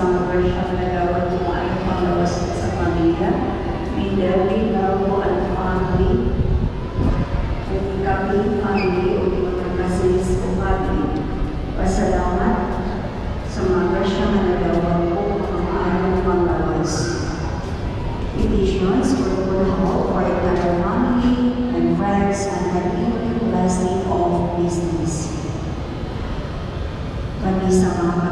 mga workshop na gawin mo ay panglawas sa pamilya. Na po ang family. At kami, family, o mga kasilis ko family. Pasalamat sa mga workshop na nagawa po ang araw panglawas. Petitions for good health for entire family and friends and continuing blessing of business kami sa mga